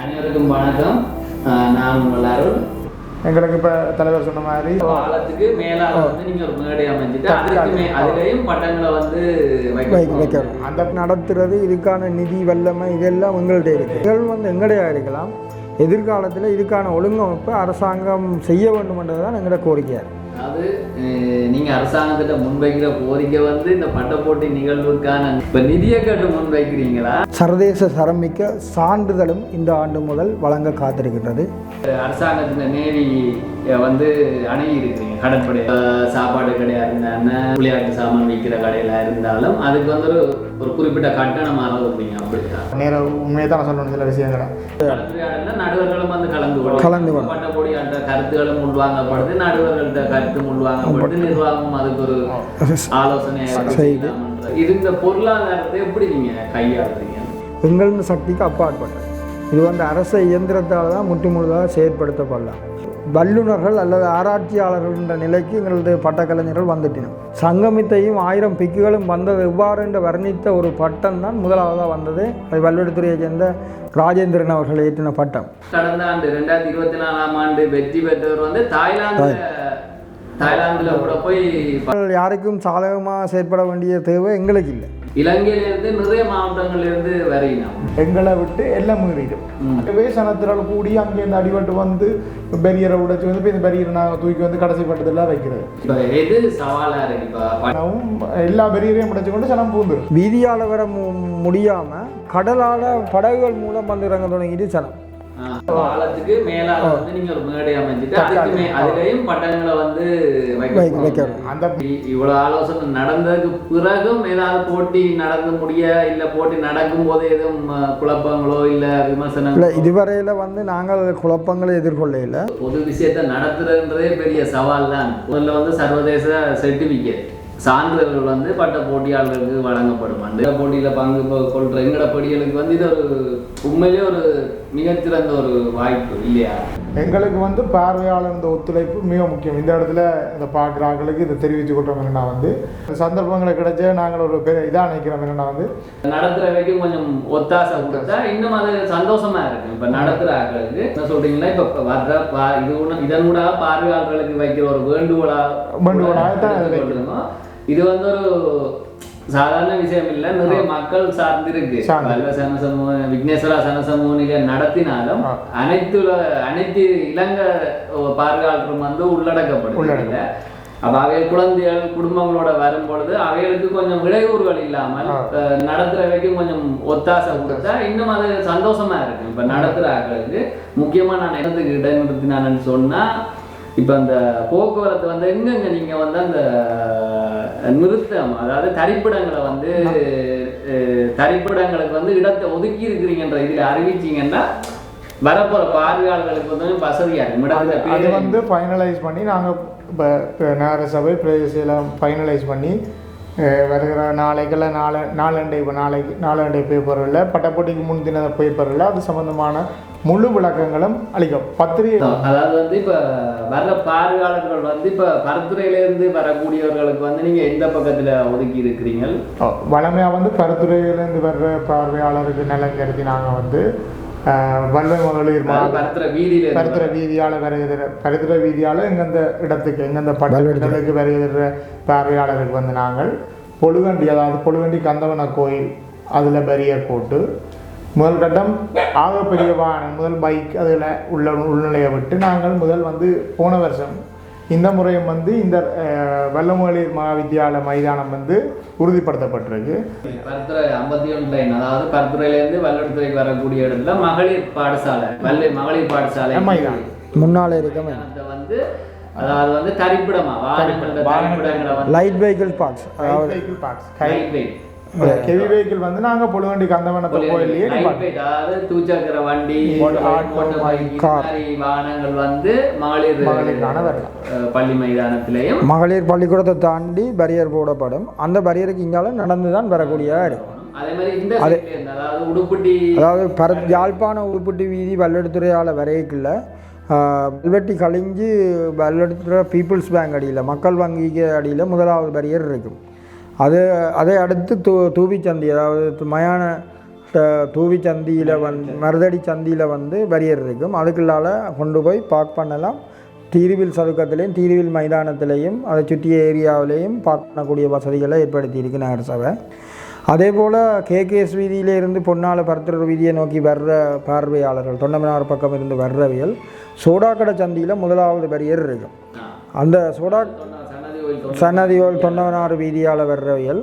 அனைவருக்கும் வணக்கம். நான் உங்கள் அருள். எங்களுக்கு இப்போ தலைவர் சொன்ன மாதிரி காலத்துக்கு மேலாக வந்து நீங்க ஒரு மேடை அமைஞ்சிட்டு அதுக்கு மே அதுலயும் பட்டங்களை வந்து வைக்க வைக்க. வைக்கணும் அந்த நடத்துறது இதுக்கான நிதி வல்லமை இதெல்லாம் உங்கள்கிட்ட இருக்கு. இதுகள் வந்து எங்கடையா இருக்கலாம். எதிர்காலத்தில் இதுக்கான ஒழுங்கமைப்பை அரசாங்கம் செய்ய வேண்டும்ன்றது தான் எங்களோட கோரிக்கையாக இருக்கு அதாவது அஹ், நீங்க அரசாங்கத்திட்ட முன்வைக்கிற கோரிக்கை வந்து இந்த பட்ட போட்டி நிகழ்வுக்கான இப்ப நிதியை கட்டு முன்வைக்கிறீங்களா சர்வதேச சரமிக்க சான்றிதழும் இந்த ஆண்டு முதல் வழங்க காத்திருக்கின்றது அரசாங்கத்தின் நேவி வந்து அணுகி இருக்கிறீங்க கடற்படை சாப்பாடு கடையா இருந்தாலும் விளையாட்டு சாமான் விற்கிற கடையில இருந்தாலும் அதுக்கு வந்து ஒரு ஒரு குறிப்பிட்ட கட்டணம் அளவுப்பீங்க அப்படிதான் நேரம் உண்மையை தான் சொல்லணும் சில விஷயங்களை நடுவர்களும் வந்து கலந்து. கலந்து. பட்ட போடியாட்ட கருத்துகளும் உள்வாங்கப்படுது நடுவர்கள்ட்ட கருத்து உள்வாங்கப்படுது நிர்வாகம் அதுக்கு ஒரு ஆலோசனை செய்து. இது இந்த பொருளாதாரத்தை எப்படி நீங்க கையாளுறீங்க? எங்களது சக்திக்கு அப்பாற்பட்டது இது வந்து அரச இயந்திரத்தால் தான் முற்று முழுதாக செயற்படுத்தப்படலாம். வல்லுநர்கள் அல்லது ஆராய்ச்சியாளர்கள் என்ற நிலைக்கு எங்களது பட்டக்கலைஞர்கள் வந்துட்டினோம் சங்கமித்தையும் ஆயிரம் பிக்குகளும் வந்தது எவ்வாறு என்று வர்ணித்த ஒரு பட்டம் தான் முதலாவதாக வந்தது. அது வல்லுவத்துறையை சேர்ந்த ராஜேந்திரன் அவர்கள் ஏற்றின பட்டம். கடந்த ஆண்டு ரெண்டாயிரத்தி இருபத்தி நாலாம் ஆண்டு வெற்றி பெற்றவர் வந்து தாய்லாந்துல தாய்லாந்துல கூட போய் யாருக்கும் சாதகமாக செயற்பட வேண்டிய தேவை எங்களுக்கு இல்லை. இலங்கையில இருந்து நிறைய மாவட்டங்கள்ல இருந்து வரையினோம் எங்களை விட்டு எல்லாம் மீறிடும். அதுவே சனத்திரால் கூடி அங்கேருந்து அடிபட்டு வந்து பெரியரை உடைச்சு வந்து இப்போ இந்த பெரியரை நாங்கள் தூக்கி வந்து கடைசி பட்டத்தில் வைக்கிறது. இப்ப எது சவாலா இருக்கு? எல்லா பெரியரையும் உடைச்சு கொண்டு சனம் பூந்துடும் வீதியால் வர மு முடியாமல் கடலால் படகுகள் மூலம் வந்து இறங்க தொடங்கிட்டு சனம். பாலத்துக்கு மேலாக வந்து நீங்க ஒரு மேடை அமைஞ்சிட்டு அதுக்கு மே அதுலயும் பட்டங்களை வந்து வைக்க வைக்க வைக்கணும் அந்த இவ்வளவு ஆலோசனை நடந்ததுக்கு பிறகும் ஏதாவது போட்டி நடந்து முடிய இல்ல போட்டி நடக்கும் போது எதுவும் குழப்பங்களோ இல்ல இல்லை விமர்சனங்களோ இதுவரையில் வந்து நாங்கள் குழப்பங்களை எதிர்கொள்ள இல்லை பொது விஷயத்தை நடத்துறதுன்றதே பெரிய சவால் தான். முதல்ல வந்து சர்வதேச சர்டிபிகேட் சான்றிதழ்கள் வந்து பட்ட போட்டியாளர்களுக்கு வழங்கப்படும். அந்த போட்டியில பங்கு கொள்ற எங்கட படிகளுக்கு வந்து இது ஒரு உண்மையிலேயே ஒரு மிகச்சிறந்த ஒரு வாய்ப்பு இல்லையா? எங்களுக்கு வந்து பார்வையாளர் இந்த ஒத்துழைப்பு மிக முக்கியம். இந்த இடத்துல இந்த பார்க்குறாங்களுக்கு இதை தெரிவித்து கொள்றோம் என்னன்னா வந்து சந்தர்ப்பங்களை கிடைச்ச நாங்கள் ஒரு பெரிய இதாக நினைக்கிறோம் என்னன்னா வந்து நடத்துற வரைக்கும் கொஞ்சம் ஒத்தாசை கொடுத்தா இன்னும் அது சந்தோஷமா இருக்கு இப்ப நடத்துற ஆட்களுக்கு என்ன சொல்றீங்களா? இப்ப வர்ற பா- இது இதன் கூட பார்வையாளர்களுக்கு வைக்கிற ஒரு வேண்டுகோளா வேண்டுகோளாக தான். இது வந்து ஒரு சாதாரண விஷயம் இல்ல நிறைய மக்கள் சார்ந்திருக்கு. சனசமூக விக்னேஸ்வரா சனசமூனில நடத்தினாலும். அனைத்து அனைத்து இளங்க பார்வையாளரும் வந்து உள்ளடக்கப்படும். அப்ப அவைகள் குழந்தைகள் குடும்பங்களோட வரும் பொழுது அவைகளுக்கு கொஞ்சம் இடையூறுகள் இல்லாமல் நடத்துற வரைக்கும் கொஞ்சம் ஒத்தாசை கொடுத்தா இன்னும் அது சந்தோஷமா இருக்கு இப்ப நடத்துற ஆட்களுக்கு முக்கியமா நான் இடத்துக்கு இடைநிறுத்தினான்னு சொன்னா இப்ப அந்த போக்குவரத்து வந்து எங்கெங்க நீங்க வந்து அந்த நிறுத்தம் அதாவது தரிப்பிடங்களை வந்து தரிப்பிடங்களுக்கு வந்து இடத்தை ஒதுக்கி இருக்கிறீங்கன்ற இதுல அறிவிச்சீங்கன்னா வரப்போற பார்வையாளர்களுக்கு வந்து வசதியா இருக்கும். அது வந்து ஃபைனலைஸ் பண்ணி நாங்கள் இப்போ நகர சபை பிரதேசெல்லாம் ஃபைனலைஸ் பண்ணி வருகிற நாளைக்குள்ள நாளை நாளண்டை இப்போ நாளைக்கு நாளண்டை பேப்பரில் பட்டப்போட்டிக்கு முன்தின பேப்பரில் அது சம்பந்தமான முழு விளக்கங்களும் அளிக்கும். பத்திரிகை அதாவது வந்து இப்ப வர்ற பார்வையாளர்கள் வந்து இப்ப பரத்துறையில இருந்து வரக்கூடியவர்களுக்கு வந்து நீங்க எந்த பக்கத்துல ஒதுக்கி இருக்கிறீங்க வளமையாக வந்து பரத்துறையிலேருந்து வர்ற பார்வையாளருக்கு நலன் கருதி நாங்கள் வந்து வல்ல மகளிர் மா பரத்துறை வீதியில வருகிற பருத்துறை வீதியால் எங்கெந்த இடத்துக்கு எங்கெந்த பட்டங்களுக்கு வருகிற பார்வையாளருக்கு வந்து நாங்கள் பொழுகண்டி அதாவது பொழுகண்டி கந்தவன கோயில் அதில் பேரியர் போட்டு முதல் கட்டம் ஆகப்பெரிய வாகனம் முதல் பைக் அதில் உள்ள உள்நிலையை விட்டு நாங்கள் முதல் வந்து போன வருஷம் இந்த முறையும் வந்து இந்த அஹ், வல்லமகளிர் மகாவித்யாலய மைதானம் வந்து உறுதிப்படுத்தப்பட்டிருக்கு. பரத்துறை ஐம்பத்தி ஒன்று லைன் அதாவது பரத்துறையில இருந்து வல்லடத்துறைக்கு வரக்கூடிய இடத்துல மகளிர் பாடசாலை வல்ல மகளிர் பாடசாலை மைதானம். முன்னால் இருக்கமே அதை வந்து அதாவது வந்து தரிப்பிடமா வாகனங்கள light vehicle parks vehicle parks light weight heavy vehicle வந்து நாங்கள் பொழுகண்டி கந்தவனத்தை கோயிலையே அதாவது தூச்சக்கர வண்டி வாகனங்கள் வந்து மகளிர் மகளிருக்கான வரலாம். பள்ளி மைதானத்திலையும் மகளிர் பள்ளிக்கூடத்தை தாண்டி பரியர் போடப்படும். அந்த பரியருக்கு இங்கால நடந்து தான் வரக்கூடியதாக இருக்கும் அதாவது உடுப்பட்டி அதாவது பர யாழ்ப்பாண உருப்பட்டி வீதி வல்லெடுத்துறையால் வரைக்குள்ள வெல்வெட்டி கழிஞ்சு வல்லெடுத்துறை பீப்புள்ஸ் பேங்க் அடியில் மக்கள் வங்கிக்கு அடியில் முதலாவது பரியர் இருக்கும். அது அதை அடுத்து தூ தூவிச்சந்தி அதாவது மயான தூவி சந்தியில் வந் மருதடி சந்தியில் வந்து வரியர் இருக்கும் அதுக்குள்ளால கொண்டு போய் பார்க் பண்ணலாம். தீருவில் சதுக்கத்திலையும் தீருவில் மைதானத்திலையும் அதை சுற்றிய ஏரியாவிலையும் பார்க் பண்ணக்கூடிய வசதிகளை ஏற்படுத்தியிருக்கு நகரசபை அதே போல் கேகேஎஸ் வீதியிலே இருந்து பொன்னால பரத்துற வீதியை நோக்கி வர்ற பார்வையாளர்கள் தொண்டமனார் பக்கம் இருந்து வர்றவியல் சோடாக்கடை சந்தியில் முதலாவது வரியர் இருக்கும் அந்த சோடா சன்னதி கோயில் சன்னதியோல் தொண்டவனாறு வீதியால் வர்றவைகள்.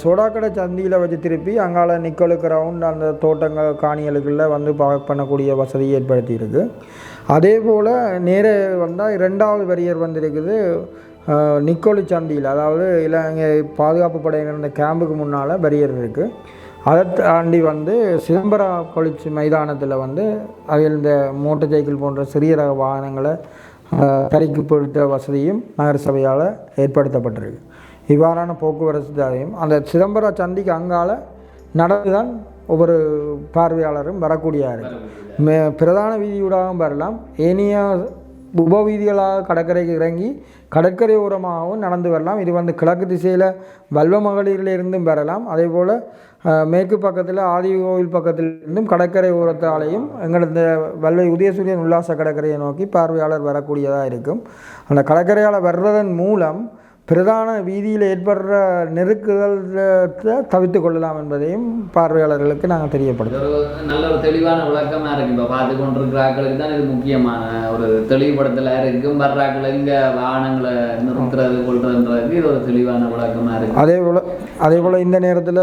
சோடாக்கடை சந்தியில் வச்சு திருப்பி அங்கால நிக்கலுக்கு ரவுண்ட் அந்த தோட்டங்கள் காணிகளுக்குள்ள வந்து பார்க் பண்ணக்கூடிய வசதியை ஏற்படுத்தியிருக்கு. அதே போல் நேர வந்தால் இரண்டாவது வரியர் வந்திருக்குது. நிக்கோலு சந்தியில் அதாவது இலங்கை பாதுகாப்பு படையினர் இந்த கேம்புக்கு முன்னால் பரியர் இருக்குது அதை தாண்டி வந்து சிதம்பரம் கொளிச்சி மைதானத்தில் வந்து அதில் இந்த மோட்டர் சைக்கிள் போன்ற சிறிய ரக வாகனங்களை கரைக்கு பொருத்த பொறுத்த வசதியும் நகர சபையால் ஏற்படுத்தப்பட்டிருக்கு. இவ்வாறான போக்குவரத்து தேவையும் அந்த சிதம்பரம் சந்திக்கு அங்கால நடந்து தான் ஒவ்வொரு பார்வையாளரும் வரக்கூடியா இருக்குது மே பிரதான வீதியூடாகவும் வரலாம். ஏனைய உப வீதிகளாக கடற்கரைக்கு இறங்கி கடற்கரை ஓரமாகவும் நடந்து வரலாம். இது வந்து கிழக்கு திசையில் வல்வ மகளிரிலிருந்தும் வரலாம். அதே போல் மேற்கு பக்கத்தில் ஆதி கோவில் பக்கத்தில் இருந்தும் கடற்கரை ஓரத்தாலையும் எங்களது வல்லை உதயசூரியன் உல்லாச கடற்கரையை நோக்கி பார்வையாளர் வரக்கூடியதாக இருக்கும். அந்த கடற்கரையால் வர்றதன் மூலம் பிரதான வீதியில் ஏற்படுற நெருக்குதலை தவிர்த்து கொள்ளலாம் என்பதையும் பார்வையாளர்களுக்கு நாங்கள் தெரியப்படுத்தும் நல்ல ஒரு தெளிவான விளக்கமா இருக்கு. இப்போ பார்த்து கொண்டிருக்கிற ஆட்களுக்கு தான் இது முக்கியமான ஒரு தெளிவுபடுத்தல இருக்கும். வர்ற ஆட்கள் எங்க வாகனங்களை நிறுத்துறது கொள்றதுன்றதுக்கு இது ஒரு தெளிவான விளக்கமா இருக்கு. அதே போல் அதே போல் இந்த நேரத்தில்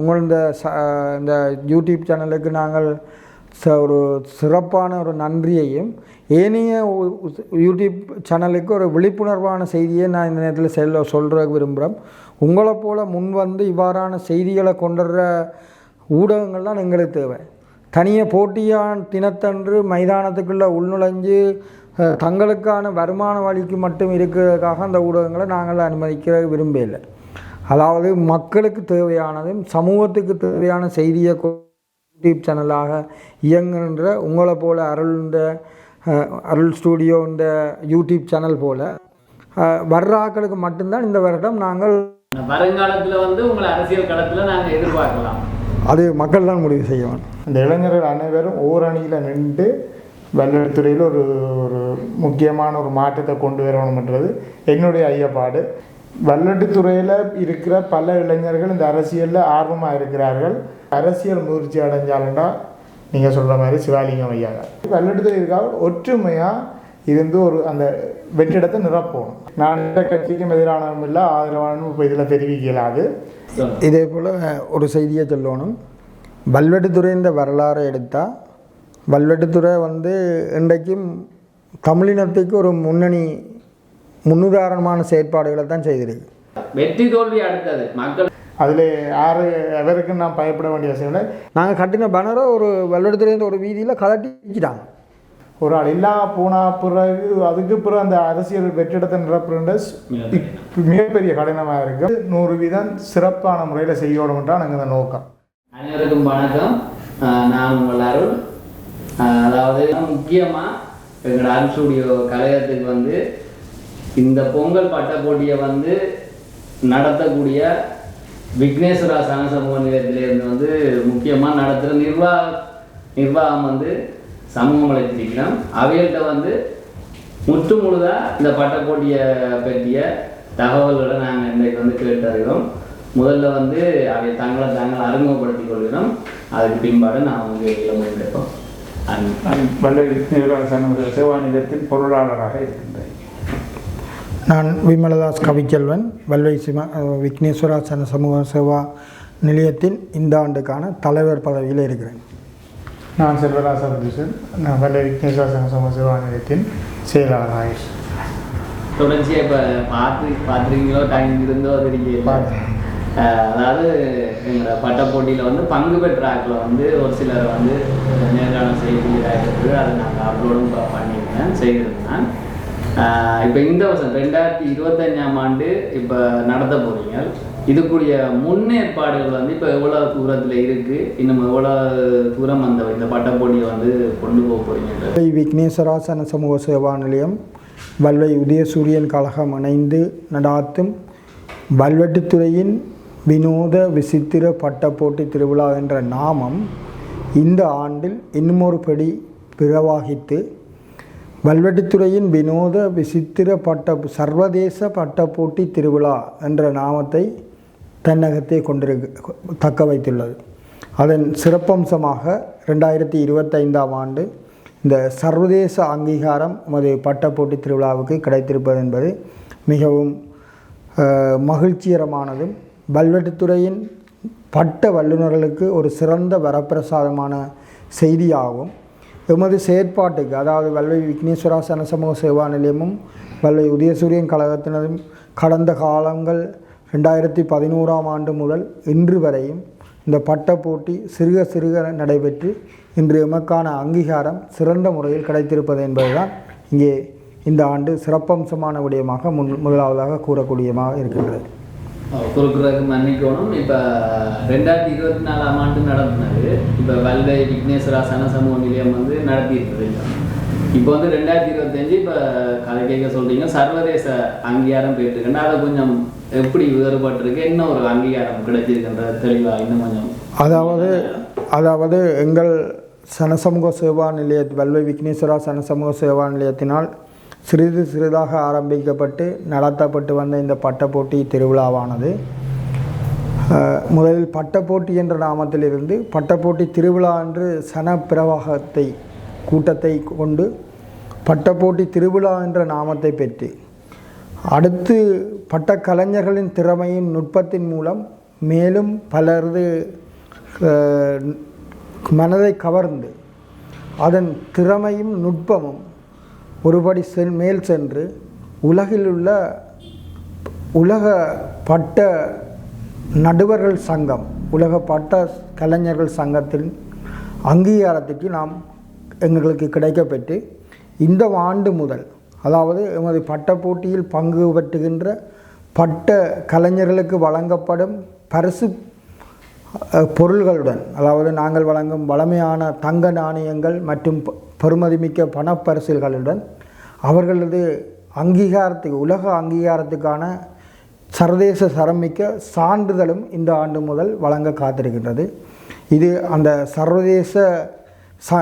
உங்கள் இந்த இந்த யூடியூப் சேனலுக்கு நாங்கள் ச- ஒரு சிறப்பான ஒரு நன்றியையும் ஏனைய யூடியூப் சேனலுக்கு ஒரு விழிப்புணர்வான செய்தியை நான் இந்த நேரத்தில் செல்ல சொல்கிற விரும்புகிறேன் உங்களை போல் முன் வந்து இவ்வாறான செய்திகளை கொண்டுற ஊடகங்கள் தான் எங்களுக்கு தேவை. தனியாக போட்டியான தினத்தன்று மைதானத்துக்குள்ளே உள்நுழைஞ்சு தங்களுக்கான வருமான வழிக்கு மட்டும் இருக்கிறதுக்காக அந்த ஊடகங்களை நாங்கள் அனுமதிக்க விரும்பவில்லை. அதாவது மக்களுக்கு தேவையானதும் சமூகத்துக்கு தேவையான செய்தியை கொ- யூடியூப் சேனலாக இயங்குகின்ற உங்களை போல அருள்ன்ற அஹ், அருள் ஸ்டூடியோ இந்த யூடியூப் சேனல் போல். வர்ற ஆட்களுக்கு மட்டும்தான் இந்த வருடம் நாங்கள் வருங்காலத்துல வந்து உங்களை அரசியல் களத்துல நாங்க எதிர்பார்க்கலாம். அது மக்கள் தான் முடிவு செய்யணும். இந்த இளைஞர்கள் அனைவரும் ஓரணியில் நின்று வல்லுறைத்துறையில் ஒரு ஒரு முக்கியமான ஒரு மாற்றத்தை கொண்டு வரணும்ன்றது என்னுடைய ஐயப்பாடு. வல்லட்டுத்துறையில் இருக்கிற பல இளைஞர்கள் இந்த அரசியலில் ஆர்வமாக இருக்கிறார்கள். அரசியல் முயற்சி அடைஞ்சாலும்டா நீங்கள் சொல்கிற மாதிரி சிவாலிங்கம் ஐயா. வல்லட்டுத்துறை இருக்காக ஒற்றுமையாக இருந்து ஒரு அந்த வெற்றிடத்தை நிரப்பணும். நான் எந்த கட்சிக்கும் எதிரானவும் இல்லை ஆதரவானும் இப்போ இதில் தெரிவிக்க இயலாது இதே போல் ஒரு செய்தியை சொல்லணும். வல்வெட்டுத்துறைன்ற வரலாறை எடுத்தால் வல்வெட்டுத்துறை வந்து இன்றைக்கும் தமிழினத்துக்கு ஒரு முன்னணி முன்னுதாரணமான செயற்பாடுகளை தான் செய்திருக்கு. வெற்றி தோல்வி அடுத்தது. மக்கள் அதில் யாரு எவருக்கும் நான் பயப்பட வேண்டிய அவசியம் இல்லை. நாங்கள் கட்டின பேனரை ஒரு வல்வெட்டுத்துறைன்ற ஒரு வீதியில் கலட்டிச்சிட்டாங்க ஒரு ஆள் இல்லா போனா பிறகு அதுக்கு பிறகு அந்த அரசியல் வெற்றிடத்தை நிரப்புகின்ற மிகப்பெரிய கடினமாக இருக்கு. நூறு வீதம் சிறப்பான முறையில் செய்யணும்ன்றான் எங்கள் நோக்கம். அனைவருக்கும் வணக்கம். நான் உங்கள் அருள். அதாவது முக்கியமா எங்களோட அருள் ஸ்டூடியோ கலையத்துக்கு வந்து இந்த பொங்கல் பட்ட போட்டியை வந்து நடத்தக்கூடிய விக்னேஸ்வரா சன சமூக வந்து முக்கியமாக நடத்துகிற நிர்வாக நிர்வாகம் வந்து சமூகம் வளர்த்திருக்கிறோம் அவைகள்கிட்ட வந்து முற்று முழுதாக இந்த பட்ட போட்டியை பற்றிய தகவல்களை நாங்கள் இன்றைக்கு வந்து கேட்டறிகிறோம். முதல்ல வந்து அவை தங்களை தாங்கள் அறிமுகப்படுத்திக் கொள்கிறோம். அதுக்கு பின்பாடு நான் வந்து இளமை கேட்போம் விக்னேஸ்வரா நான் சேவா நிலையத்தின் பொருளாளராக இருக்கின்றேன். நான் விமலதாஸ் கவிச்செல்வன் வல்வை சிம விக்னேஸ்வரா சன சமூக சேவா நிலையத்தின் இந்த ஆண்டுக்கான தலைவர் பதவியில் இருக்கிறேன். நான் செல்வராச பிரதீஷன் நான் வல்ல விக்னேஸ்வர சங்க சமூக சேவா நிலையத்தின் செயலாளர் ஆயுஷ். தொடர்ச்சியாக இப்போ பார்த்து பார்த்துருக்கீங்களோ டைம் இருந்தோ தெரியல அதாவது எங்களோட பட்ட போட்டியில் வந்து பங்கு பெற்ற ஆட்களை வந்து ஒரு சிலர் வந்து நேர்காணல் செய்யக்கூடியதாக இருக்குது அதை நாங்கள் அப்லோடும் ப- பண்ணியிருந்தேன் செய்திருந்தேன் இப்போ இந்த வருஷம் ரெண்டாயிரத்தி இருபத்தஞ்சாம் ஆண்டு இப்போ நடத்த போகிறீங்க இதுக்குரிய முன்னேற்பாடுகள் வந்து இப்போ எவ்வளோ தூரத்தில் இருக்குது இன்னும் எவ்வளோ தூரம் அந்த இந்த பட்டப்போட்டியை வந்து கொண்டு போக போகிறீங்கன்றது விக்னேஸ்வராசன சமூக சேவா நிலையம் வல்வை உதயசூரியன் கழகம் இணைந்து நடாத்தும் வல்வெட்டுத்துறையின் வினோத விசித்திர பட்டப்போட்டி திருவிழா என்ற நாமம் இந்த ஆண்டில் இன்னுமொரு படி பிறவாகித்து வல்வெட்டித்துறையின் வினோத விசித்திர பட்ட சர்வதேச பட்ட போட்டி திருவிழா என்ற நாமத்தை தன்னகத்தே கொண்டிருக்க தக்க வைத்துள்ளது. அதன் சிறப்பம்சமாக ரெண்டாயிரத்தி இருபத்தைந்தாம் ஆண்டு இந்த சர்வதேச அங்கீகாரம் நமது பட்டப்போட்டி திருவிழாவுக்கு கிடைத்திருப்பது என்பது மிகவும் மகிழ்ச்சிகரமானதும் வல்வெட்டுத்துறையின் பட்ட வல்லுநர்களுக்கு ஒரு சிறந்த வரப்பிரசாதமான செய்தியாகும் எமது செயற்பாட்டுக்கு அதாவது வல்வை விக்னேஸ்வரா சனசமூக சேவா நிலையமும் வல்வை உதயசூரியன் கழகத்தினரும் கடந்த காலங்கள் ரெண்டாயிரத்தி பதினோராம் ஆண்டு முதல் இன்று வரையும் இந்த பட்ட போட்டி சிறுக சிறுக நடைபெற்று இன்று எமக்கான அங்கீகாரம் சிறந்த முறையில் கிடைத்திருப்பது என்பதுதான் இங்கே இந்த ஆண்டு சிறப்பம்சமான விடயமாக முன் முதலாவதாக கூறக்கூடியமாக இருக்கின்றது. குறுக்குறதுக்கு மன்னிக்கணும். இப்போ ரெண்டாயிரத்தி இருபத்தி நாலாம் ஆண்டு நடத்தினது இப்போ வல்வை விக்னேஸ்வரா சன சமூக நிலையம் வந்து நடத்தியிருந்தது இப்போ வந்து ரெண்டாயிரத்தி இருபத்தஞ்சு இப்போ கதை கேட்க சொல்கிறீங்க சர்வதேச அங்கீகாரம் பெற்றுருக்குன்னா அதை கொஞ்சம் எப்படி வேறுபட்டிருக்கு? என்ன ஒரு அங்கீகாரம் கிடைச்சிருக்குன்ற தெளிவாக இன்னும் கொஞ்சம் அதாவது அதாவது எங்கள் சனசமூக சேவா நிலைய வல்வை விக்னேஸ்வரா சனசமூக சேவா நிலையத்தினால் சிறிது சிறிதாக ஆரம்பிக்கப்பட்டு நடத்தப்பட்டு வந்த இந்த பட்டப்போட்டி திருவிழாவானது. முதலில் பட்டப்போட்டி என்ற நாமத்திலிருந்து பட்டப்போட்டி திருவிழா என்று சன பிரவாகத்தை கூட்டத்தை கொண்டு பட்டப்போட்டி திருவிழா என்ற நாமத்தை பெற்று அடுத்து பட்ட கலைஞர்களின் திறமையின் நுட்பத்தின் மூலம் மேலும் பலரது மனதை கவர்ந்து அதன் திறமையும் நுட்பமும் ஒருபடி சென் மேல் சென்று உலகில் உள்ள உலக பட்ட நடுவர்கள் சங்கம் உலக பட்ட கலைஞர்கள் சங்கத்தின் அங்கீகாரத்திற்கு நாம் எங்களுக்கு கிடைக்கப்பெற்று இந்த ஆண்டு முதல் அதாவது எமது பட்ட போட்டியில் பங்கு பெற்றுகின்ற பட்ட கலைஞர்களுக்கு வழங்கப்படும் பரிசு பொருள்களுடன் அதாவது நாங்கள் வழங்கும் வளமையான தங்க நாணயங்கள் மற்றும் ப- பெறுமதிமிக்க பணப்பரிசில்களுடன் அவர்களது அங்கீகாரத்துக்கு உலக அங்கீகாரத்துக்கான சர்வதேச சரமிக்க சான்றிதழும் இந்த ஆண்டு முதல் வழங்க காத்திருக்கின்றது. இது அந்த சர்வதேச ச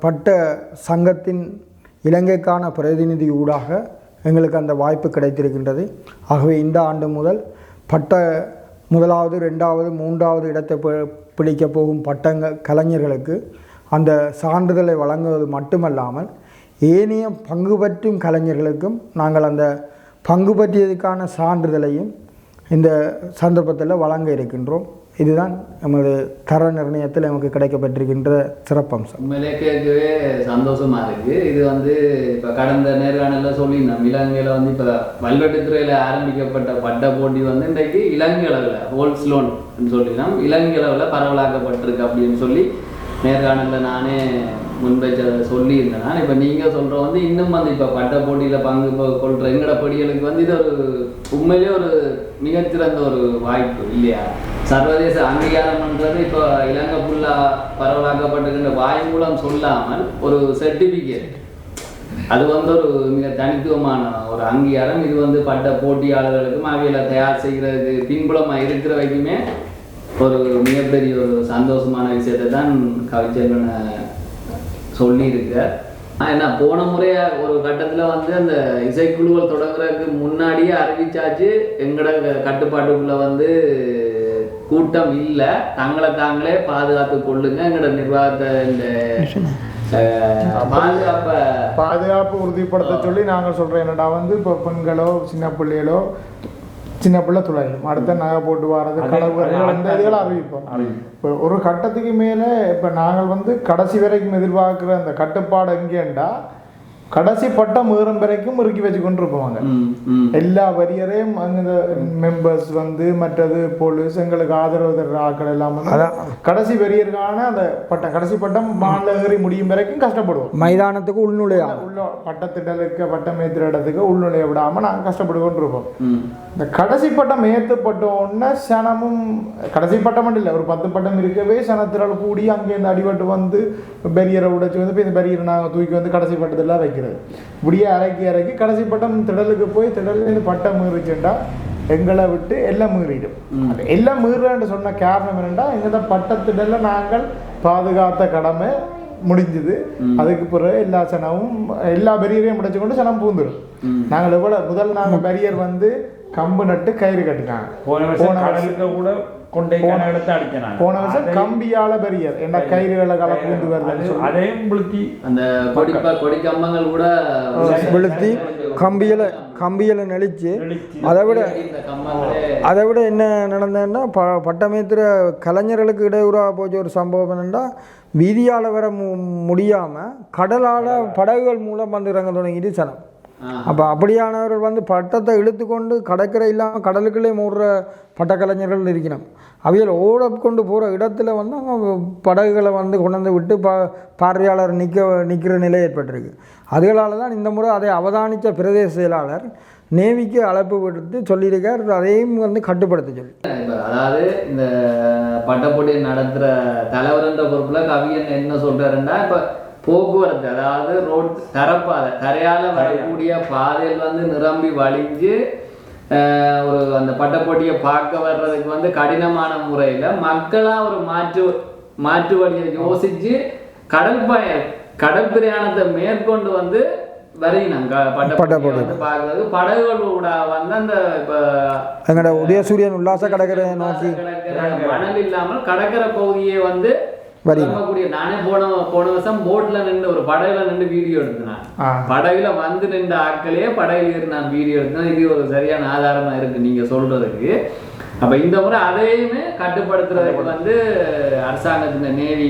பட்ட சங்கத்தின் இலங்கைக்கான பிரதிநிதி ஊடாக எங்களுக்கு அந்த வாய்ப்பு கிடைத்திருக்கின்றது. ஆகவே இந்த ஆண்டு முதல் பட்ட முதலாவது ரெண்டாவது மூன்றாவது இடத்தை பி- போகும் பட்டங்க கலைஞர்களுக்கு அந்த சான்றிதழை வழங்குவது மட்டுமல்லாமல் ஏனைய பங்கு பற்றும் கலைஞர்களுக்கும் நாங்கள் அந்த பங்கு பற்றியதுக்கான சான்றிதழையும் இந்த சந்தர்ப்பத்தில் வழங்க இருக்கின்றோம். இதுதான் நமது தர நிர்ணயத்தில் நமக்கு கிடைக்கப்பட்டிருக்கின்ற சிறப்பம்சம். உண்மையிலே கேட்கவே சந்தோஷமாக இருக்குது இது வந்து இப்போ கடந்த நேர்காணலில் சொல்லியிருந்தோம். இலங்கையில் வந்து இப்போ வல்வெட்டுத்துறையில் ஆரம்பிக்கப்பட்ட பட்ட போட்டி வந்து இன்றைக்கு இலங்கை அளவில் ஹோல்ஸ் லோன் சொல்லினோம் இலங்கை அளவில் பரவலாக்கப்பட்டிருக்கு அப்படின்னு சொல்லி நேர்காணலில் நானே முன்பே சொல்லியிருந்தேன். இப்போ நீங்கள் சொல்கிற வந்து இன்னும் வந்து இப்போ பட்ட போட்டியில் பங்கு கொ- கொள்ற எங்கட படிகளுக்கு வந்து இது ஒரு உண்மையிலே ஒரு மிகச்சிறந்த ஒரு வாய்ப்பு இல்லையா? சர்வதேச அங்கீகாரம்ன்றது இப்போ இலங்கை ஃபுல்லாக பரவலாக்கப்பட்டிருக்கின்ற வாய் மூலம் சொல்லாமல் ஒரு சர்டிஃபிகேட் அது வந்து ஒரு மிக தனித்துவமான ஒரு அங்கீகாரம். இது வந்து பட்ட போட்டியாளர்களுக்கும் அவையில் தயார் செய்கிறதுக்கு பின்புலமாக இருக்கிற வரைக்குமே ஒரு மிகப்பெரிய ஒரு சந்தோஷமான விஷயத்தை தான் கவிச்செல்வனை சொல்லியிருக்க. ஏன்னா போன முறையா ஒரு கட்டத்தில் வந்து அந்த இசைக்குழுவை தொடங்குறதுக்கு முன்னாடியே அறிவிச்சாச்சு எங்களோட கட்டுப்பாட்டுக்குள்ள வந்து கூட்டம் இல்லை. தங்களை தாங்களே பாதுகாத்து கொள்ளுங்க எங்களோட நிர்வாகத்தை இந்த பாதுகாப்பை பாதுகாப்பு உறுதிப்படுத்த சொல்லி நாங்கள் சொல்கிறோம் என்னடா வந்து இப்போ பெண்களோ சின்ன பிள்ளைகளோ சின்ன பிள்ளை துளையும் அடுத்த நகை போட்டு வர்றது கடவு அந்த இதுகளை அறிவிப்போம். இப்போ ஒரு கட்டத்துக்கு மேலே இப்போ நாங்கள் வந்து கடைசி வரைக்கும் எதிர்பார்க்குற அந்த கட்டுப்பாடு எங்கேண்டா? கடைசி பட்டம் ஏறும் வரைக்கும் இறுக்கி வச்சு கொண்டு இருப்பாங்க. எல்லா வரியரையும் அங்கே மெம்பர்ஸ் வந்து மற்றது போலீஸ் எங்களுக்கு ஆதரவு தர்ற ஆட்கள் எல்லாம் கடைசி வரியருக்கான அந்த பட்டம் கடைசி பட்டம் மாநில ஏறி முடியும் வரைக்கும் கஷ்டப்படுவோம். மைதானத்துக்கு உள்நுழையா உள்ள பட்டத்திடலுக்கு பட்டம் ஏற்றுற இடத்துக்கு உள்நுழைய விடாம நாங்கள் கஷ்டப்பட்டு கொண்டு இருப்போம் ம். இந்த கடைசி பட்டம் ஏற்றப்பட்ட உடனே சனமும் கடைசி பட்டம் மட்டும் இல்லை ஒரு பத்து பட்டம் இருக்கவே சனத்திரல் கூடி அங்கேருந்து அடிபட்டு வந்து பெரியரை உடைச்சு வந்து இந்த பெரியரை நாங்கள் தூக்கி வந்து கடைசி பட்டத்தில் வைக்கிறது இப்படியே இறக்கி இறக்கி கடைசி பட்டம் திடலுக்கு போய் திடல்ல பட்டம் இருந்துச்சுண்டா எங்களை விட்டு எல்லாம் மீறிடும். எல்லாம் மீறுறேன்னு சொன்ன காரணம் என்னென்னா எங்கள் பட்டத்திடல நாங்கள் பாதுகாத்த கடமை முடிஞ்சுது. அதுக்கு பிறகு எல்லா சனமும் எல்லா பெரியரையும் முடிச்சு கொண்டு சனம் பூந்துடும். நாங்கள் எவ்வளோ முதல் நாங்கள் பெரியர் வந்து கம்பு நட்டு கயிறு கட்டினாங்க. போன வருஷம் போன வருஷம் கடலுக்கு கூட கொண்டை போன- எடுத்து அடிக்கிறாங்க. போன வருஷம் கம்பியால பெரியர். என்ன கயிறுகளை கல சொல்லி. அதையும் புளுத்தி அந்த கொடி ப- கொடி கம்பங்கள் கூட வெளுத்தி கம்பியில் கம்பியில் நெளிச்சு. அதை விட அதை விட என்ன நடந்ததுன்னா ப பட்டமேத்திர கலைஞர்களுக்கு இடையூறாக போச்சு ஒரு சம்பவம் என்னென்னா வீதியால் வர மு முடியாமல் கடலால். படகுகள் மூலம் வந்து இறங்க தொடங்கிட்டு சனம். அப்போ அப்படியானவர்கள் வந்து பட்டத்தை இழுத்துக்கொண்டு கடற்கரை இல்லாமல் கடலுக்குள்ளே மூடுற பட்டக்கலைஞர்கள் இருக்கணும் அவையில் ஓட கொண்டு போகிற இடத்துல வந்து அவங்க படகுகளை வந்து கொண்டு விட்டு பா பார்வையாளர் நிற்க நிற்கிற நிலை ஏற்பட்டிருக்கு. அதுகளால் தான் இந்த முறை அதை அவதானித்த பிரதேச செயலாளர் நேவிக்கு அழைப்பு விடுத்து சொல்லியிருக்கார். அதையும் வந்து கட்டுப்படுத்த சொல்லி. அதாவது இந்த பட்டப்போட்டி நடத்துற தலைவர்ன்ற பொறுப்பில் கவியன் என்ன சொல்கிறாருன்னா இப்போ போக்குவரத்து அதாவது ரோட் தரப்பாதை தரையால வரக்கூடிய பாதையில் வந்து நிரம்பி வழிஞ்சு ஒரு அந்த பட்டப்போட்டியை பார்க்க வர்றதுக்கு வந்து கடினமான முறையில மக்களா ஒரு மாற்று மாற்று வழியை யோசிச்சு கடல் பய கடல் பிரயாணத்தை மேற்கொண்டு வந்து வரையினாங்க பட்டப்போட்டி. பார்க்கறது படகுகள் கூட வந்து அந்த இப்ப உதயசூரியன் உல்லாச கடற்கரையை நோக்கி. கடற்கரை மணல் இல்லாமல் கடற்கரை பகுதியை வந்து வரி. வரக்கூடிய நானே போன போன வருஷம் போட்ல நின்று ஒரு படகுல நின்று வீடியோ எடுத்தேன். ஆ. படகுல வந்து நின்ற ஆட்களே படகுல ஏறி நான் வீடியோ எடுத்தேன். இது ஒரு சரியான ஆதாரமா இருக்கு நீங்க சொல்றதுக்கு. அப்ப இந்த முறை அதையுமே கட்டுப்படுத்துறதுக்கு வந்து அரசாங்கத்தின் நேவி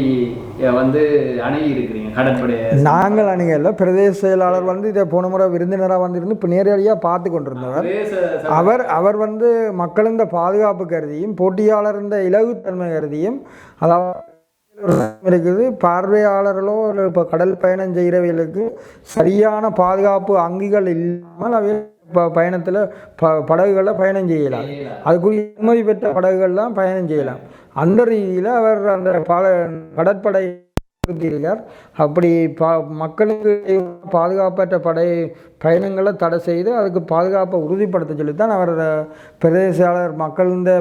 வந்து அணுகி இருக்கிறீங்க கடற்படையை நாங்கள் அணுகல பிரதேச செயலாளர் வந்து இதை போன முறை விருந்தினராக வந்திருந்து இப்போ நேரடியாக பார்த்து கொண்டிருந்தவர். அவர் அவர் வந்து மக்கள் இந்த பாதுகாப்பு கருதியும் போட்டியாளர் இந்த இலகுத்தன்மை கருதியும் அதாவது இருக்குது. பார்வையாளர்களோ இல்லை இப்போ கடல் பயணம் செய்கிறவர்களுக்கு சரியான பாதுகாப்பு அங்கிகள் இல்லாமல் அவை ப பயணத்தில் ப படகுகளில் பயணம் செய்யலாம். அதுக்குரிய அனுமதி பெற்ற படகுகள்லாம் பயணம் செய்யலாம். அந்த ரீதியில் அவர் அந்த பல கடற்படை இருக்கிறார் அப்படி பா மக்களுக்கு பாதுகாப்பற்ற படை பயணங்களை தடை செய்து அதுக்கு பாதுகாப்பை உறுதிப்படுத்த சொல்லித்தான் அவர் பிரதேசாளர் மக்கள் இந்த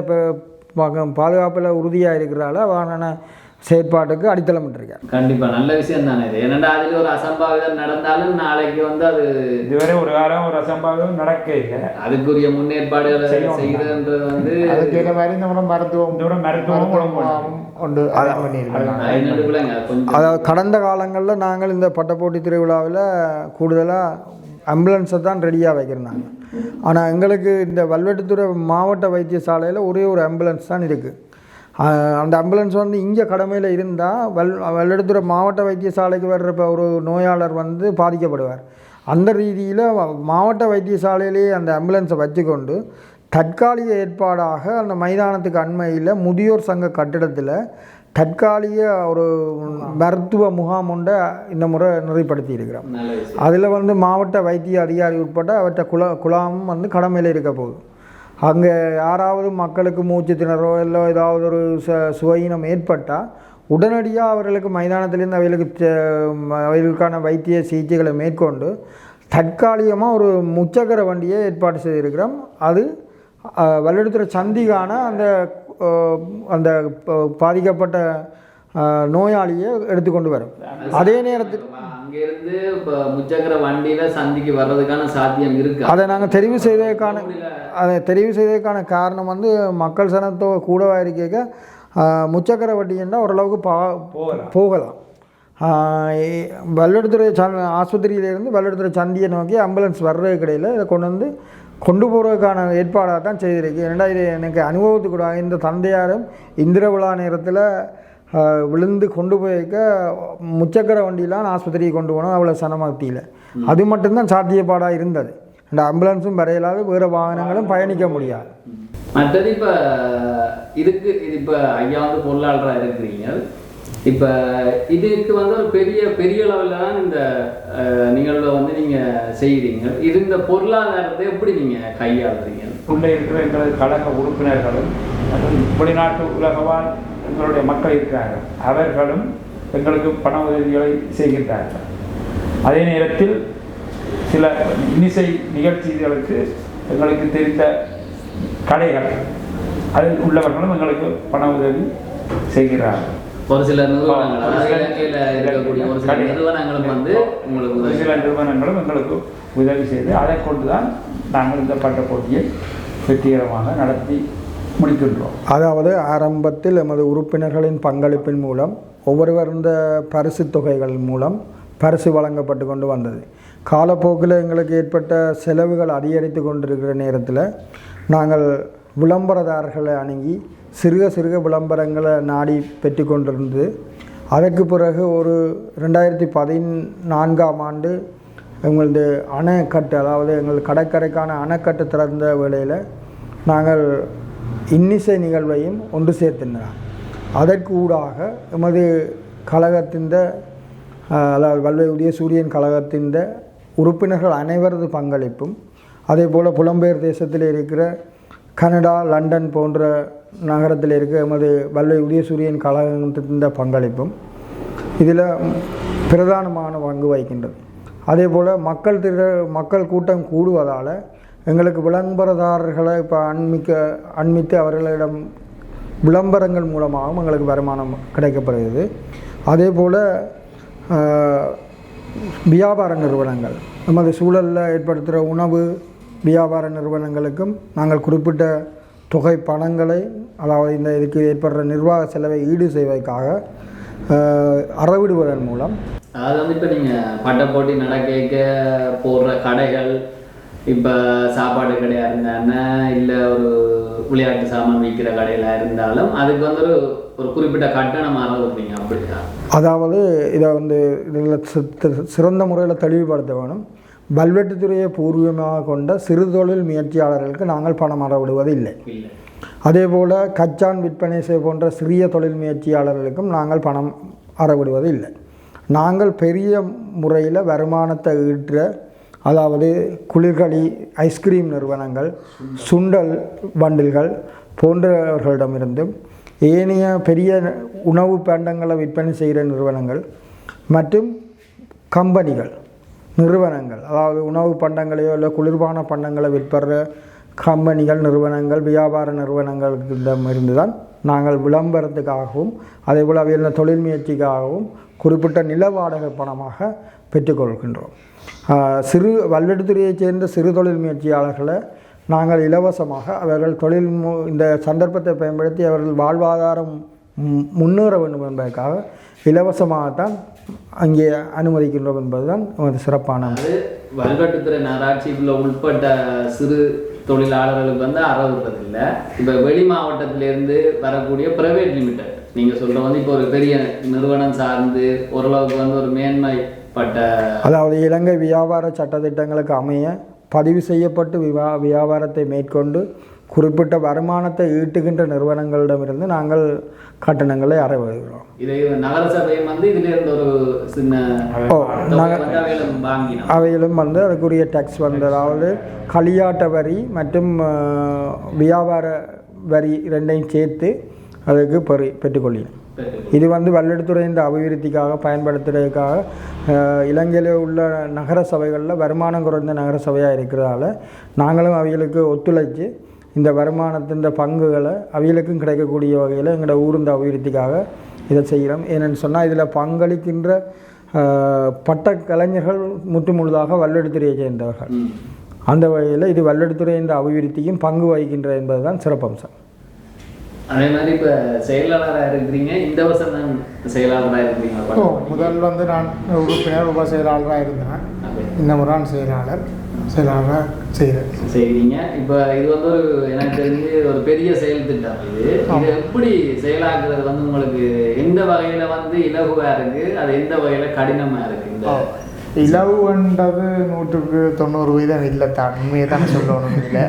பாதுகாப்பில் உறுதியாக இருக்கிறாள் அவனான செயற்பாட்டுக்கு அடித்தளம் விட்டிருக்கார் கண்டிப்பா நல்ல விஷயம் தானே இது. ஏன்னா அதுல ஒரு அசம்பாவிதம் நடந்தாலும் நாளைக்கு வந்து அது இதுவரை ஒரு காலம் ஒரு அசம்பாவிதம் நடக்க இல்லை. அதுக்குரிய முன்னேற்பாடுகளை. செய்யறதுன்றது வந்து அதுக்கேற்ற மாதிரி இந்த முறை மருத்துவம் இந்த மருத்துவம் உண்டு. அதாவது கடந்த காலங்களில் நாங்கள் இந்த பட்டப்போட்டி திருவிழாவில் கூடுதலாக ஆம்புலன்ஸை தான் ரெடியாக வைக்கிறாங்க ஆனால் எங்களுக்கு இந்த வல்வெட்டுத்துறை மாவட்ட வைத்தியசாலையில் ஒரே ஒரு ஆம்புலன்ஸ் தான் இருக்குது அந்த ஆம்புலன்ஸ் வந்து இங்கே கடமையில் இருந்தால் வல் வல்வெடுத்துறை மாவட்ட வைத்தியசாலைக்கு வர்ற இப்ப ஒரு நோயாளர் வந்து பாதிக்கப்படுவார். அந்த ரீதியில் மாவட்ட வைத்தியசாலையிலேயே அந்த ஆம்புலன்ஸை வச்சுக்கொண்டு தற்காலிக ஏற்பாடாக அந்த மைதானத்துக்கு அண்மையில் முதியோர் சங்க கட்டிடத்தில் தற்காலிக ஒரு மருத்துவ முகாம் ஒன்றை இந்த முறை நிறைப்படுத்தி இருக்கிறோம். அதில் வந்து மாவட்ட வைத்திய அதிகாரி உட்பட அவற்றை குல குழாமும் வந்து கடமையில் இருக்க போகுது. அங்கே யாராவது மக்களுக்கு மூச்சு திணறோ இல்லை ஏதாவது ஒரு ச சுவையினம் ஏற்பட்டால் உடனடியாக அவர்களுக்கு மைதானத்திலேருந்து அவைகளுக்கு அவர்களுக்கான அவைகளுக்கான வைத்திய சிகிச்சைகளை மேற்கொண்டு தற்காலிகமாக ஒரு முச்சக்கர வண்டியை ஏற்பாடு செய்திருக்கிறோம். அது வல்லெடுத்துற சந்திக்கான அந்த அந்த பாதிக்கப்பட்ட நோயாளியை எடுத்துக்கொண்டு வரும். அதே நேரத்தில் அங்க இருந்து இப்ப முச்சக்கர வண்டியில சந்திக்கு வர்றதுக்கான சாத்தியம் இருக்கு. அதை நாங்கள் தெரிவு செய்ததற்கான அதை தெரிவு செய்ததற்கான காரணம் வந்து மக்கள் சனத்தோ கூடவாக இருக்க முச்சக்கர வட்டின்னா ஓரளவுக்கு பா போகலாம். வல்லெடுத்துறை சந் ஆஸ்பத்திரியிலேருந்து வல்லெடுத்துறை சந்தியை நோக்கி ஆம்புலன்ஸ் வர்றதுக்கு இடையில் இதை கொண்டு வந்து கொண்டு போகிறதுக்கான ஏற்பாடாக தான் செய்திருக்கு. ஏன்னா இது எனக்கு அனுபவத்துக்கு கூட இந்த தந்தையாரும் இந்திர விழா நேரத்தில் விழுந்து கொண்டு போயிருக்க முச்சக்கர வண்டியெலாம் ஆஸ்பத்திரிக்கு கொண்டு போனோம். அவ்வளோ சனமத்தியில் அது மட்டும்தான் சாத்தியப்பாடாக இருந்தது. இந்த ஆம்புலன்ஸும் வரையலாது வேறு வாகனங்களும் பயணிக்க முடியாது. மற்றது இப்ப இதுக்கு இது இப்ப ஐயா வந்து பொருளாளரா இருக்கிறீங்க. இப்ப இதுக்கு வந்து ஒரு பெரிய பெரிய லெவல்ல தான் இந்த அஹ், நிகழ்வை வந்து நீங்க செய்கிறீங்க இது இந்த பொருளாதாரத்தை எப்படி நீங்க கையாளுறீங்க? உள்ளே இருக்கிற எங்களது கழக உறுப்பினர்களும் மற்றும் வெளிநாட்டு உலகவாழ் எங்களுடைய மக்கள் இருக்கிறாங்க அவர்களும் எங்களுக்கு பண உதவிகளை செய்கின்றார்கள். அதே நேரத்தில் சில இன்னிசை நிகழ்ச்சிகளுக்கு எங்களுக்கு தெரிந்த கடைகள் அதில் உள்ளவர்களும் எங்களுக்கு பண உதவி செய்கிறார்கள். ஒரு சில நிறுவனங்களும் வந்து உங்களுக்கு சில நிறுவனங்களும் எங்களுக்கு உதவி செய்து அதை கொண்டு தான் நாங்கள் இந்த பட்ட போட்டியை வெற்றிகரமாக நடத்தி முடிக்கின்றோம். அதாவது ஆரம்பத்தில் எமது உறுப்பினர்களின் பங்களிப்பின் மூலம் ஒவ்வொருவர் இந்த பரிசு தொகைகள் மூலம் பரிசு வழங்கப்பட்டு கொண்டு வந்தது. காலப்போக்கில் எங்களுக்கு ஏற்பட்ட செலவுகள் அதிகரித்து கொண்டிருக்கிற நேரத்தில் நாங்கள் விளம்பரதாரர்களை அணுகி சிறுக சிறுக விளம்பரங்களை நாடி பெற்று கொண்டிருந்து அதற்கு பிறகு ஒரு ரெண்டாயிரத்தி பதினான்காம் ஆண்டு எங்களது அணைக்கட்டு அதாவது எங்கள் கடற்கரைக்கான அணைக்கட்டு திறந்த வேளையில் நாங்கள் இன்னிசை நிகழ்வையும் ஒன்று சேர்த்தினார் அதற்கு ஊடாக எமது கழகத்தின் அதாவது வல்வை உடைய சூரியன் கழகத்தின் உறுப்பினர்கள் அனைவரது பங்களிப்பும் அதே போல் புலம்பெயர் தேசத்தில் இருக்கிற கனடா லண்டன் போன்ற நகரத்தில் இருக்க எமது வல்வை உடைய சூரியன் கழகத்தின் பங்களிப்பும் இதில் பிரதானமான பங்கு வகிக்கின்றது. அதே போல் மக்கள் திரு மக்கள் கூட்டம் கூடுவதால் எங்களுக்கு விளம்பரதாரர்களை இப்போ அண்மிக்க அண்மித்து அவர்களிடம் விளம்பரங்கள் மூலமாகவும் எங்களுக்கு வருமானம் கிடைக்கப்படுகிறது. அதே போல் வியாபார நிறுவனங்கள். நமது சூழலில் ஏற்படுத்துகிற உணவு வியாபார நிறுவனங்களுக்கும் நாங்கள் குறிப்பிட்ட தொகை பணங்களை அதாவது இந்த இதுக்கு ஏற்படுற நிர்வாக செலவை ஈடு செய்வதற்காக அறவிடுவதன் மூலம். அதாவது வந்து இப்போ நீங்கள் பட்டை போட்டி நடக்க போடுற கடைகள் இப்போ சாப்பாடு கடையாக இருந்தாங்கன்னா இல்லை ஒரு விளையாட்டு சாமான் விற்கிற கடையில் இருந்தாலும் அதுக்கு வந்து ஒரு ஒரு குறிப்பிட்ட கட்டணம் அறவுறீங்க அப்படியா? அதாவது இதை வந்து இதில் சிறந்த முறையில் தெளிவுபடுத்த வேணும். பல்வெட்டுத்துறையை பூர்வீகமாக கொண்ட சிறு தொழில் முயற்சியாளர்களுக்கு நாங்கள் பணம் அறவிடுவது இல்லை. இல்லை. அதே போல் கச்சான் விற்பனை செய்ய போன்ற சிறிய தொழில் முயற்சியாளர்களுக்கும் நாங்கள் பணம் அறவிடுவது இல்லை. நாங்கள் பெரிய முறையில் வருமானத்தை ஈற்ற அதாவது குளிர்களி ஐஸ்கிரீம் நிறுவனங்கள் சுண்டல் பண்டில்கள் போன்றவர்களிடமிருந்தும் ஏனைய பெரிய உணவு பண்டங்களை விற்பனை செய்கிற நிறுவனங்கள் மற்றும் கம்பெனிகள் நிறுவனங்கள். அதாவது உணவு பண்டங்களையோ இல்லை குளிர்பான பண்டங்களை விற்பற கம்பெனிகள் நிறுவனங்கள் வியாபார நிறுவனங்களிடமிருந்து தான் நாங்கள் விளம்பரத்துக்காகவும் அதே போல் அவையில் தொழில் முயற்சிக்காகவும் குறிப்பிட்ட நில வாடகை பணமாக பெற்றுக்கொள்கின்றோம். சிறு வல்வெட்டுத்துறையைச் சேர்ந்த சிறு தொழில் முயற்சியாளர்களை நாங்கள் இலவசமாக அவர்கள் தொழில் மு- இந்த சந்தர்ப்பத்தை பயன்படுத்தி அவர்கள் வாழ்வாதாரம் முன்னேற வேண்டும் என்பதற்காக இலவசமாகத்தான் அங்கே அனுமதிக்கின்றோம் என்பதுதான் நமது சிறப்பான வல்வெட்டுத்துறை நகராட்சிக்குள்ள உட்பட்ட சிறு தொழிலாளர்களுக்கு வந்து அறவுறது இல்லை இப்போ வெளி மாவட்டத்திலேருந்து வரக்கூடிய பிரைவேட் லிமிடெட் நீங்கள் சொல்கிற வந்து இப்போ ஒரு பெரிய நிறுவனம் சார்ந்து ஓரளவுக்கு வந்து ஒரு மேன்மை அதாவது இலங்கை வியாபார சட்டத்திட்டங்களுக்கு அமைய பதிவு செய்யப்பட்டு விவா வியாபாரத்தை மேற்கொண்டு குறிப்பிட்ட வருமானத்தை ஈட்டுகின்ற நிறுவனங்களிடமிருந்து நாங்கள் கட்டணங்களை வாங்கினோம். அவையிலும் வந்து அதுக்குரிய டேக்ஸ் வந்து அதாவது களியாட்ட வரி மற்றும் வியாபார வரி ரெண்டையும் சேர்த்து அதுக்கு பெறு பெற்றுக்கொள்ளினோம் இது வந்து வல்லெடுத்துறை இந்த அபிவிருத்திக்காக பயன்படுத்துறதுக்காக இலங்கையில் உள்ள நகர சபைகளில் வருமானம் குறைந்த நகர சபையாக இருக்கிறதால நாங்களும் அவைகளுக்கு ஒத்துழைச்சு இந்த வருமானத்தின் பங்குகளை அவைகளுக்கும் கிடைக்கக்கூடிய வகையில் எங்களோட ஊர்ந்த அபிவிருத்திக்காக இதை செய்கிறோம் ஏன்னு சொன்னால் இதில் பங்களிக்கின்ற பட்ட கலைஞர்கள் முற்று முழுதாக வல்லெடுத்துறையை சேர்ந்தவர்கள். அந்த வகையில் இது வல்லெடுத்துறை இந்த அபிவிருத்தியும் பங்கு வகிக்கின்ற என்பதுதான் சிறப்பம்சம். அதே மாதிரி இப்போ செயலாளராக இருக்கிறீங்க இந்த வருஷம் தான் செயலாளராக இருக்கிறீங்க ஓ முதல் வந்து நான் உறுப்பினர் உப செயலாளராக இருந்தேன். இந்த முறை நான் செயலாளர் செயலாளராக செய்கிறேன் செய்கிறீங்க இப்போ இது வந்து ஒரு எனக்கு தெரிஞ்சு ஒரு பெரிய செயல் திட்டம் இது. இது எப்படி செயலாக்குறது வந்து உங்களுக்கு எந்த வகையில வந்து இலகுவா இருக்கு அது எந்த வகையில கடினமா இருக்கு? இந்த இலவுன்றது நூற்றுக்கு தொண்ணூறு வீதம் இல்லை தான் உண்மையை தான் சொல்லணும் இல்லை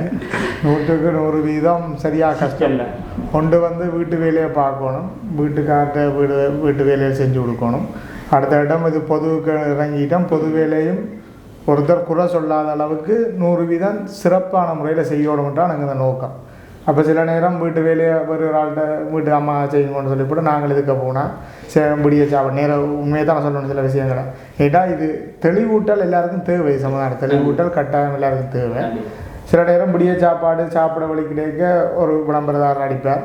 நூற்றுக்கு நூறு வீதம் சரியாக கஷ்டம். இல்லை. கொண்டு வந்து வீட்டு வேலையை பார்க்கணும். வீட்டுக்கார்ட்ட வீடு வீட்டு வேலையை செஞ்சு கொடுக்கணும். அடுத்த இடம் இது பொதுவுக்கு இறங்கிட்டோம். பொது வேலையும் ஒருத்தர் குறை சொல்லாத அளவுக்கு நூறு வீதம் சிறப்பான முறையில் செய்யணும்ன்றான் எங்கள் நோக்கம். அப்போ சில நேரம் வீட்டு வேலையை ஒரு ஆள்கிட்ட வீட்டு அம்மா செய்யுங்கன்னு சொல்லி போட்டு நாங்கள் இதுக்க போனால் சேம்பிடிய சாப்பிட நேரம் உண்மையை தான் சொல்லணும் சில விஷயங்களை. ஏட்டா இது தெளிவூட்டல் எல்லாருக்கும் தேவை சமுதாயம் தெளிவூட்டல் கட்டாயம் எல்லாருக்கும் தேவை. சில நேரம் விடிய சாப்பாடு சாப்பிட வழி கிடைக்க ஒரு விளம்பரதாரர் அடிப்பார்.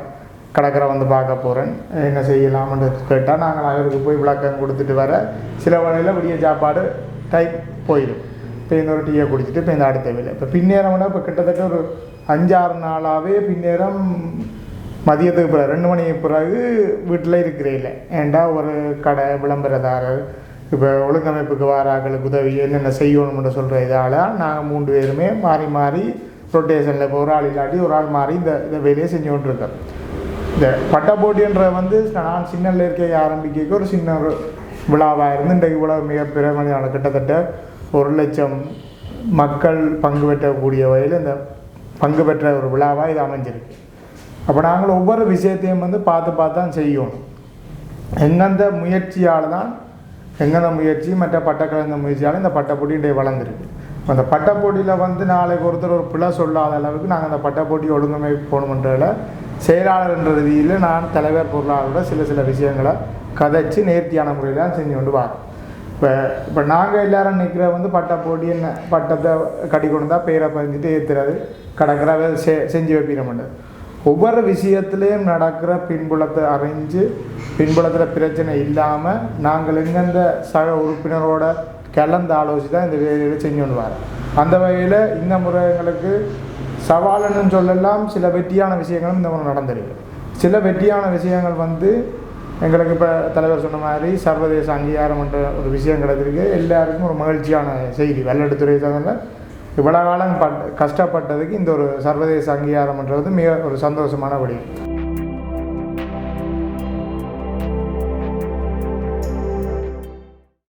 கடற்கரை வந்து பார்க்க போகிறேன் என்ன செய்யலாம்னு கேட்டால் நாங்கள் அவருக்கு போய் விளக்கம் கொடுத்துட்டு வர சில வேளையில் விடிய சாப்பாடு டைம் போயிடும் இப்போ இந்த ஒரு டீயை குடிச்சிட்டு இப்போ இந்த அடுத்த வேலை. இப்போ பின்னேரம் விட இப்போ கிட்டத்தட்ட ஒரு அஞ்சாறு நாளாகவே பின்னேரம் மதியத்துக்கு பிறகு ரெண்டு மணிக்கு பிறகு வீட்டில் இருக்கிறேன் ஏன்டா ஒரு கடை விளம்பரதாரர் இப்போ ஒழுங்கமைப்புக்கு வாராக்களுக்கு உதவி என்னென்ன செய்யணும்னு சொல்கிற இதால் நாங்கள் மூன்று பேருமே மாறி மாறி ரொட்டேஷனில் இப்போ ஒரு ஆள் இல்லாட்டி ஒரு ஆள் மாறி இந்த இந்த வேலையை செஞ்சு கொண்டிருக்கோம். இந்த பட்டா போட்டின்ற வந்து நான் சின்னல இருக்க ஆரம்பிக்க ஒரு சின்ன ஒரு விழாவாக இருந்து இன்றைக்கு இவ்வளோ மிக பிரமதியான கிட்டத்தட்ட ஒரு லட்சம் மக்கள் பங்கு பெற்றக்கூடிய வகையில் இந்த பங்கு பெற்ற ஒரு விழாவாக இது அமைஞ்சிருக்கு. அப்போ நாங்கள் ஒவ்வொரு விஷயத்தையும் வந்து பார்த்து பார்த்து தான் செய்யணும். எங்கெந்த முயற்சியால் தான் எங்கெந்த முயற்சி மற்ற பட்டக்கலந்த முயற்சியால் இந்த பட்டப்போட்டி வளர்ந்துருக்கு. அந்த பட்டப்போட்டியில் வந்து நாளைக்கு ஒருத்தர் ஒரு பிழை சொல்லாத அளவுக்கு நாங்கள் அந்த பட்டப்போட்டி ஒழுங்கமை போகணுன்றதில் செயலாளர் என்ற ரீதியில் நான் தலைவர் பொருளாளரோட சில சில விஷயங்களை கதைச்சு நேர்த்தியான முறையில் தான் செஞ்சு கொண்டு வரோம். இப்போ இப்போ நாங்கள் எல்லாரும் நிற்கிற வந்து பட்டை போட்டி என்ன பட்டத்தை கட்டி கொண்டு தான் பேரை பதிஞ்சிட்டு ஏற்றுறாரு கடற்கரை செ செஞ்சு வைப்பிட ஒவ்வொரு விஷயத்துலேயும் நடக்கிற பின்புலத்தை அறிஞ்சு பின்புலத்தில் பிரச்சனை இல்லாமல் நாங்கள் எங்கெந்த சக உறுப்பினரோட கலந்து ஆலோசி தான் இந்த வேலையில் செஞ்சு கொண்டு அந்த வகையில் இந்த முறை எங்களுக்கு சவாலுன்னு சொல்லலாம். சில வெற்றியான விஷயங்களும் இந்த முறை நடந்திருக்கு. சில வெற்றியான விஷயங்கள் வந்து எங்களுக்கு இப்போ தலைவர் சொன்ன மாதிரி சர்வதேச அங்கீகாரம் என்ற ஒரு விஷயம் கிடைச்சிருக்கு எல்லாருக்கும் ஒரு மகிழ்ச்சியான செய்தி வெள்ளெடுத்துறை தகுந்த இவ்வளோ காலம் பட் கஷ்டப்பட்டதுக்கு இந்த ஒரு சர்வதேச அங்கீகாரம்ன்றது மிக ஒரு சந்தோஷமான வழி.